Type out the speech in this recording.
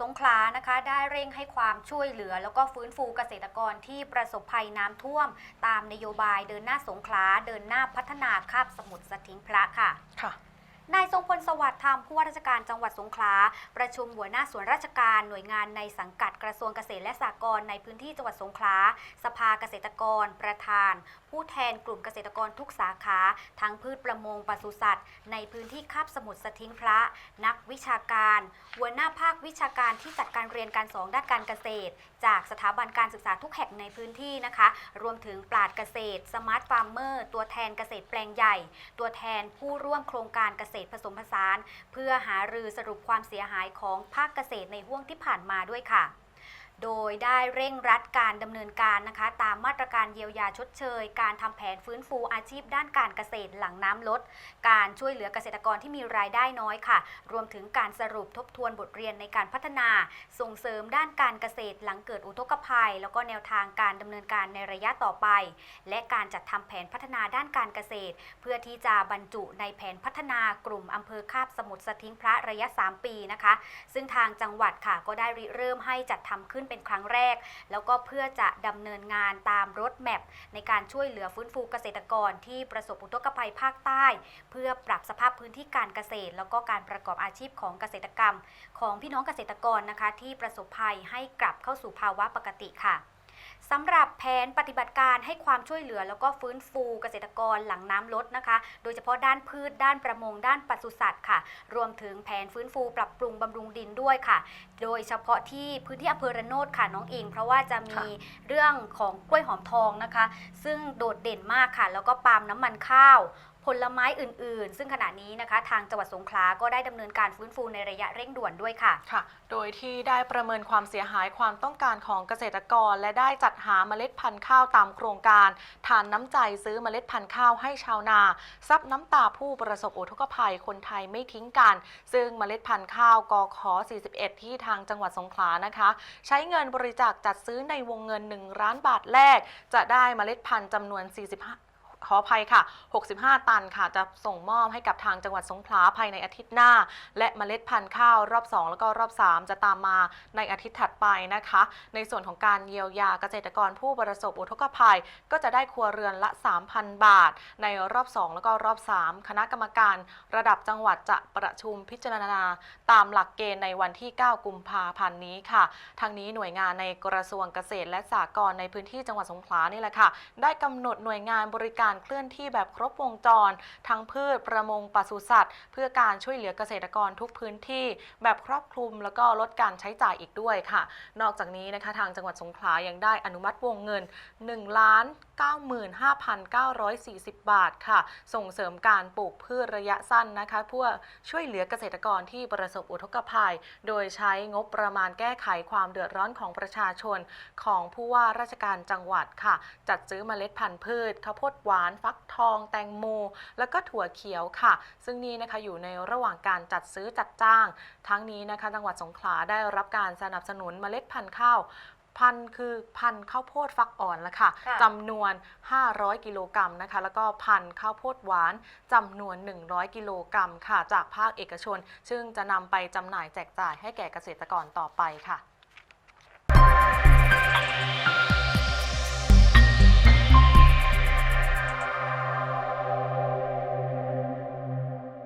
สงขลานะคะ ได้เร่งให้ความช่วยเหลือ แล้วก็ฟื้นฟูเกษตรกรที่ประสบภัยน้ำท่วม ตามนโยบายเดินหน้าสงขลาเดินหน้าพัฒนาคาบสมุทรสถิงพระค่ะค่ะ นายทรงพลสวัสดิ์ธรรมผู้ว่าราชการจังหวัดสงขลา ประชุมหัวหน้าส่วนราชการหน่วยงานในสังกัดกระทรวงเกษตรและสหกรณ์ในพื้นที่จังหวัดสงขลา สภาเกษตรกร ประธาน ผู้แทนกลุ่มเกษตรกรทุกสาขา ทั้งพืชประมงปศุสัตว์ ในพื้นที่คาบสมุทรสทิงพระ นักวิชาการ หัวหน้าภาควิชาการที่จัดการเรียนการสอนด้านการเกษตร จากสถาบันการศึกษาทุกแห่งในพื้นที่นะคะ รวมถึงปราดเกษตร สมาร์ทฟาร์มเมอร์ ตัวแทนเกษตรแปลงใหญ่ ตัวแทนผู้ร่วมโครงการเกษตรตรผสมผสาน เพื่อหารือสรุปความเสียหายของภาคเกษตรในห่วงที่ผ่านมาด้วยค่ะ โดยได้เร่งรัดการดำเนินการนะคะ ตามมาตรการเยียวยาชดเชย การทำแผนฟื้นฟูอาชีพด้านการเกษตรหลังน้ำลด การช่วยเหลือเกษตรกรที่มีรายได้น้อยค่ะ รวมถึงการสรุปทบทวนบทเรียนในการพัฒนา ส่งเสริมด้านการเกษตรหลังเกิดอุทกภัย แล้วก็แนวทางการดำเนินการในระยะต่อไป และการจัดทำแผนพัฒนาด้านการเกษตร เพื่อที่จะบรรจุในแผนพัฒนากลุ่มอำเภอคาบสมุทรสทิงพระระยะ 3 ปีนะคะ ซึ่งทางจังหวัดค่ะก็ได้ริเริ่มให้จัดทำขึ้นเป็นครั้งแรก แล้วก็เพื่อจะดำเนินงานตามรถแมพในการช่วยเหลือฟื้นฟูเกษตรกรที่ประสบอุทกภัยภาคใต้ เพื่อปรับสภาพพื้นที่การเกษตร แล้วก็การประกอบอาชีพของเกษตรกรรม ของพี่น้องเกษตรกรนะคะที่ประสบภัยให้กลับเข้าสู่ภาวะปกติค่ะ สำหรับแผนปฏิบัติการให้ความช่วยเหลือ แล้วก็ฟื้นฟูเกษตรกรหลังน้ำลดนะคะ โดยเฉพาะด้านพืชด้านประมงด้านปศุสัตว์ค่ะ รวมถึงแผนฟื้นฟูปรับปรุงบำรุงดินด้วยค่ะ โดยเฉพาะที่พื้นที่อำเภอระโนดค่ะน้องอิง เพราะว่าจะมีค่ะเรื่องของกล้วยหอมทองนะคะ ซึ่งโดดเด่นมากค่ะ แล้วก็ปาล์มน้ำมันข้าว ผลไม้อื่นๆ ซึ่งขณะนี้นะคะ ทางจังหวัดสงขลาก็ได้ดำเนินการฟื้นฟูในระยะเร่งด่วนด้วยค่ะ ค่ะ โดยที่ได้ประเมินความเสียหายความต้องการของเกษตรกร และได้จัดหาเมล็ดพันธุ์ข้าวตามโครงการ ทานน้ำใจซื้อเมล็ดพันธุ์ข้าวให้ชาวนา ซับน้ำตาผู้ประสบอุทกภัยคนไทยไม่ทิ้งกัน ซึ่งเมล็ดพันธุ์ข้าวกขอ41 ที่ทางจังหวัดสงขลานะคะ ใช้เงินบริจาคจัดซื้อในวงเงิน 1 ล้านบาทแรก จะได้เมล็ดพันธุ์จำนวน 45 ขออภัยค่ะ 65 ตันค่ะ จะส่งมอบให้กับทางจังหวัดสงขลาภายในอาทิตย์หน้า และเมล็ดพันธุ์ข้าวรอบ 2 แล้วก็รอบ 3 จะตามมาในอาทิตย์ถัดไปนะคะ ในส่วนของการเยียวยาเกษตรกรผู้ประสบอุทกภัย ก็จะได้ครัวเรือนละ 3,000 บาท ในรอบ 2 แล้วก็รอบ 3 คณะกรรมการ ระดับจังหวัดจะประชุมพิจารณา ตามหลักเกณฑ์ในวันที่ 9 กุมภาพันธ์นี้ค่ะ ทางนี้หน่วยงานในกระทรวงเกษตรและสหกรณ์ในพื้นที่จังหวัดสงขลานี่แหละค่ะ ได้กำหนดหน่วยงานบริการเคลื่อนที่แบบครบวงจร ทั้งพืชประมงปศุสัตว์ เพื่อการช่วยเหลือเกษตรกรทุกพื้นที่ แบบครอบคลุมแล้วก็ลดการใช้จ่ายอีกด้วยค่ะ นอกจากนี้นะคะทางจังหวัดสงขลายังได้อนุมัติวงเงิน1ล้าน95,940 บาทค่ะ ส่งเสริมการปลูกพืชระยะสั้นนะคะเพื่อช่วยเหลือเกษตรกรที่ประสบอุทกภัย โดยใช้งบประมาณแก้ไขความเดือดร้อนของประชาชน ของผู้ว่าราชการจังหวัดค่ะ จัดซื้อเมล็ดพันธุ์พืชข้าวโพดหวานฟักทอง แตงโม แล้วก็ถั่วเขียวค่ะ ซึ่งนี่นะคะอยู่ในระหว่างการจัดซื้อจัดจ้าง ทั้งนี้นะคะจังหวัดสงขลาได้รับการสนับสนุนเมล็ดพันธุ์ข้าวพันธุ์คือพันธุ์ข้าวโพดฟักอ่อนละค่ะค่ะจำนวน 500 กิโลกรัมนะคะ แล้วก็พันธุ์ข้าวโพดหวานจำนวน 100 กิโลกรัมค่ะ จากภาคเอกชน ซึ่งจะนำไปจำหน่ายแจกจ่ายให้แก่เกษตรกรต่อไปค่ะ